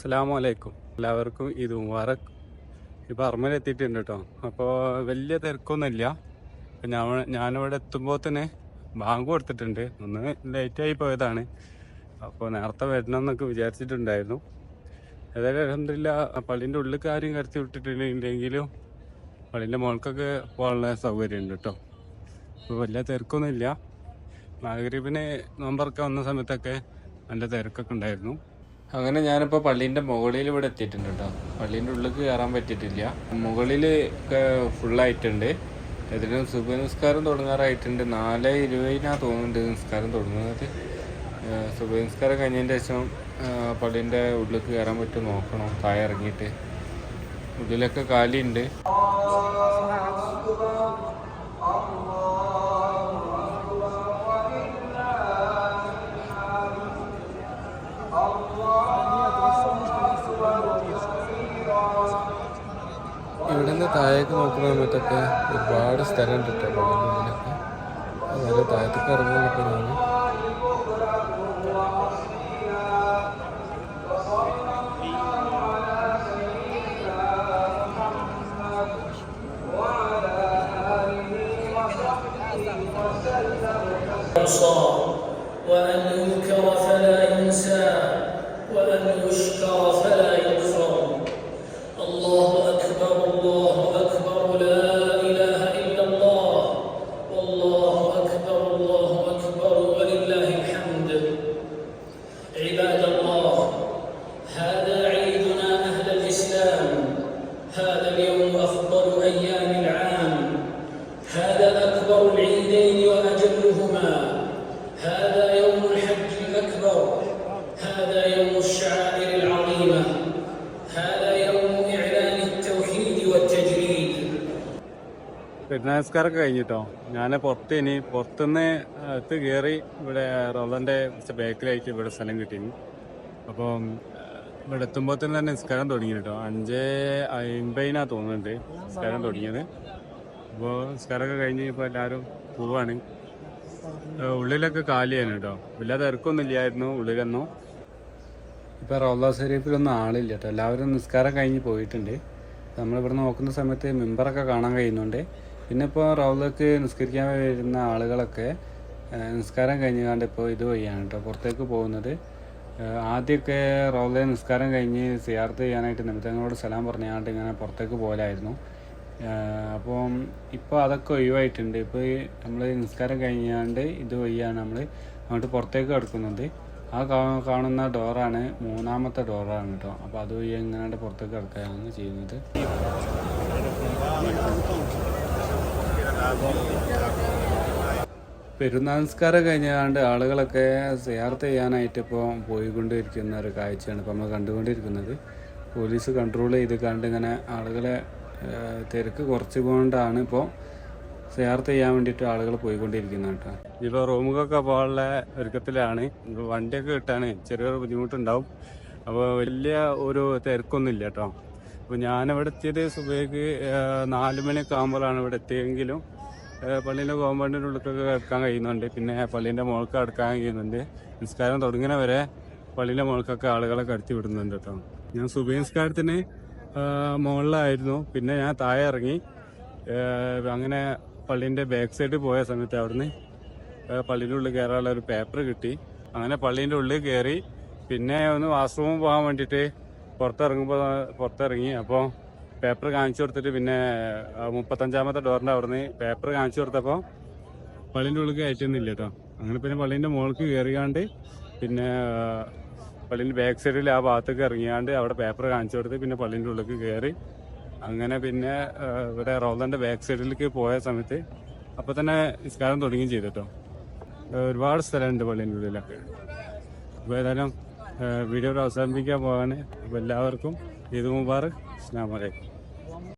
അസ്സലാമു വലൈക്കും എല്ലാവർക്കും ഇത് മുബാറക്. ഇപ്പോൾ അർമ്മയിലെത്തിയിട്ടുണ്ട് കേട്ടോ അപ്പോൾ വലിയ തിരക്കൊന്നുമില്ല. ഞാൻ ഞാനിവിടെ എത്തുമ്പോൾ തന്നെ ബാങ്ക് കൊടുത്തിട്ടുണ്ട്. ഒന്ന് ലേറ്റായി പോയതാണ്. അപ്പോൾ നേരത്തെ വരണം എന്നൊക്കെ വിചാരിച്ചിട്ടുണ്ടായിരുന്നു. ഏതായാലും അലഹമില്ല പള്ളീന്റെ ഉള്ളിൽ കാര്യം കരുത്തി വിട്ടിട്ടുണ്ടെങ്കിലും പള്ളീന്റെ മുകൾക്കൊക്കെ പോകാനുള്ള സൗകര്യമുണ്ട് കേട്ടോ അപ്പോൾ വലിയ തിരക്കൊന്നുമില്ല. നാഗരീപിന് നോമ്പറൊക്കെ വന്ന സമയത്തൊക്കെ നല്ല തിരക്കൊക്കെ ഉണ്ടായിരുന്നു. അങ്ങനെ ഞാനിപ്പോൾ പള്ളീന്റെ മുകളിൽ ഇവിടെ എത്തിയിട്ടുണ്ട് കേട്ടോ. പള്ളീന്റെ ഉള്ളിൽ കയറാൻ പറ്റിയിട്ടില്ല. മുകളിൽ ഫുള്ളായിട്ടുണ്ട് ഏതായാലും സുബ നിസ്കാരം തുടങ്ങാറായിട്ടുണ്ട്. നാല് ഇരുപതിനാ തോന്നുന്നുണ്ട് നിസ്കാരം തുടങ്ങുന്നത്. സുഖ നിസ്കാരം കഴിഞ്ഞതിന്റെ ശേഷം പള്ളീന്റെ ഉള്ളിൽ കയറാൻ പറ്റും നോക്കണം. താഴെ ഇറങ്ങിയിട്ട്. ഉള്ളിലൊക്കെ കാലിയുണ്ട്. ഇവിടുന്ന് താഴേക്ക് നോക്കുന്ന സമയത്തൊക്കെ ഒരുപാട് സ്ഥലം ഉണ്ട് കേട്ടോ പള്ളിൻ്റെ ഉള്ളിലൊക്കെ അതുപോലെ താഴത്തേക്ക് ഇറങ്ങുന്നൊക്കെ ഞാൻ ينصى وأن يذكر فلا ينسى ولن يشكر فلا يضل പെരുന്നാസ്കാരമൊക്കെ കഴിഞ്ഞിട്ടോ? ഞാൻ പുറത്ത് ഇനി പുറത്തുനിന്ന് അടുത്ത് കയറി ഇവിടെ റോളന്റെ ബേക്കിലായിട്ട് ഇവിടെ സ്ഥലം കിട്ടി അപ്പം ഇവിടെ എത്തുമ്പോൾ തന്നെ നിസ്കാരം തുടങ്ങി കേട്ടോ അഞ്ച് അമ്പതിനാ തോന്നുന്നുണ്ട് നിസ്കാരം തുടങ്ങിയത്. അപ്പോൾ നിസ്കാരമൊക്കെ കഴിഞ്ഞ് ഇപ്പോൾ എല്ലാവരും പോവാണ്. ഉള്ളിലൊക്കെ കാലിയാണ് കേട്ടോ? വലിയ തിരക്കൊന്നും ഇല്ലായിരുന്നു ഉള്ളിലൊന്നും. ഇപ്പം റൗല ഷെരീഫിലൊന്നും ആളില്ല കേട്ടോ. എല്ലാവരും നിസ്കാരം കഴിഞ്ഞ് പോയിട്ടുണ്ട്. നമ്മളിവിടെ നോക്കുന്ന സമയത്ത് മെമ്പറൊക്കെ കാണാൻ കഴിയുന്നുണ്ട്. പിന്നെ ഇപ്പോൾ റൗലക്ക് നിസ്കരിക്കാൻ വരുന്ന ആളുകളൊക്കെ നിസ്കാരം കഴിഞ്ഞാണ്ട് ഇപ്പോൾ ഇത് വഴിയാണ് കേട്ടോ പുറത്തേക്ക് പോകുന്നത്. ആദ്യമൊക്കെ റൗലെ നിസ്കാരം കഴിഞ്ഞ് സിയാർത്ത് ചെയ്യാനായിട്ട് നിമിത്തങ്ങളോട് സലാം പറഞ്ഞാണ്ട് ഇങ്ങനെ പുറത്തേക്ക് പോലായിരുന്നു അപ്പം ഇപ്പോൾ അതൊക്കെ ഒഴിവായിട്ടുണ്ട്. ഇപ്പോൾ നമ്മൾ നിസ്കാരം കഴിഞ്ഞാണ്ട് ഇത് വഴിയാണ് നമ്മൾ അങ്ങോട്ട് പുറത്തേക്ക് കിടക്കുന്നത്. ആ കാണുന്ന ഡോറാണ് മൂന്നാമത്തെ ഡോറാണ് കേട്ടോ അപ്പോൾ അത് വഴി എങ്ങനെയാണ് പുറത്തേക്ക് കിടക്കുകയാണ് ചെയ്യുന്നത്. പെരുന്നാൾ നിസ്കാരം കഴിഞ്ഞാണ്ട് ആളുകളൊക്കെ സിയാർത്ത് ചെയ്യാനായിട്ട് ഇപ്പോൾ പോയിക്കൊണ്ടിരിക്കുന്ന ഒരു കാഴ്ചയാണ് ഇപ്പോൾ നമ്മൾ കണ്ടുകൊണ്ടിരിക്കുന്നത്. പോലീസ് കൺട്രോൾ ചെയ്ത് കണ്ട് ഇങ്ങനെ ആളുകളെ തിരക്ക് കുറച്ചുകൊണ്ടാണ് ഇപ്പോൾ സിയാർത്ത് ചെയ്യാൻ വേണ്ടിയിട്ട് ആളുകൾ പോയിക്കൊണ്ടിരിക്കുന്നത് കേട്ടോ. ഇപ്പോൾ റൂമുകളൊക്കെ പോകാനുള്ള ഒരുക്കത്തിലാണ്. വണ്ടിയൊക്കെ കിട്ടാൻ ചെറിയൊരു ബുദ്ധിമുട്ടുണ്ടാവും. അപ്പോൾ വലിയ ഒരു തിരക്കൊന്നുമില്ല കേട്ടോ. അപ്പോൾ ഞാനിവിടെ എത്തിയത് സുബൈക്ക് നാല് മണിയൊക്കെ ആകുമ്പോഴാണ് ഇവിടെ എത്തിയെങ്കിലും പള്ളീന്റെ കോമ്പൗണ്ടിന്റെ ഉള്ളിലൊക്കെ കിടക്കാൻ കഴിയുന്നുണ്ട്. പിന്നെ പള്ളീന്റെ മുകൾക്ക് കിടക്കാൻ കഴിയുന്നുണ്ട്. നിസ്കാരം തുടങ്ങുന്ന വരെ പള്ളീന്റെ മുകൾക്കൊക്കെ ആളുകളെ കടത്തി വിടുന്നുണ്ട് കേട്ടോ. ഞാൻ സുബേ നിസ്കാരത്തിന് മുകളിലായിരുന്നു. പിന്നെ ഞാൻ താഴെ ഇറങ്ങി. അങ്ങനെ പള്ളീന്റെ ബാക്ക് സൈഡിൽ പോയ സമയത്ത് അവിടുന്ന് പള്ളീന്റെ ഉള്ളിൽ കയറാനുള്ള ഒരു പേപ്പർ കിട്ടി. അങ്ങനെ പള്ളീന്റെ ഉള്ളിൽ കയറി പിന്നെ ഒന്ന് വാഷ്റൂമിൽ പോകാൻ വേണ്ടിയിട്ട് പുറത്തിറങ്ങുമ്പോൾ പുറത്തിറങ്ങി. അപ്പോൾ പേപ്പർ കാണിച്ചു കൊടുത്തിട്ട് പിന്നെ മുപ്പത്തഞ്ചാമത്തെ ഡോറിന്റെ അവിടുന്ന് പേപ്പർ കാണിച്ചു കൊടുത്തപ്പോൾ പള്ളീന്റെ ഉള്ളിൽ കയറ്റുന്നില്ല കേട്ടോ അങ്ങനെ പിന്നെ പള്ളീന്റെ മുകൾക്ക് കയറിയാണ്ട് പിന്നെ പള്ളീന്റെ ബാക്ക് സൈഡിൽ ആ ഭാഗത്തേക്ക് ഇറങ്ങിയാണ്ട് അവിടെ പേപ്പർ കാണിച്ചു കൊടുത്ത് പിന്നെ പള്ളീന്റെ ഉള്ളിലേക്ക് കയറി അങ്ങനെ പിന്നെ ഇവിടെ റോദന്റെ ബാക്ക് സൈഡിലേക്ക് പോയ സമയത്ത് അപ്പൊ തന്നെ നിസ്കാരം തുടങ്ങുകയും ചെയ്തു കേട്ടോ ഒരുപാട് സ്ഥലമുണ്ട് പള്ളീന്റെ ഉള്ളിലൊക്കെ. അപ്പോൾ ഏതായാലും വീഡിയോ അവസാനിപ്പിക്കാൻ പോകാൻ അപ്പോൾ എല്ലാവർക്കും ഈദ് മുബാറക്. അസ്സാം വലൈക്കും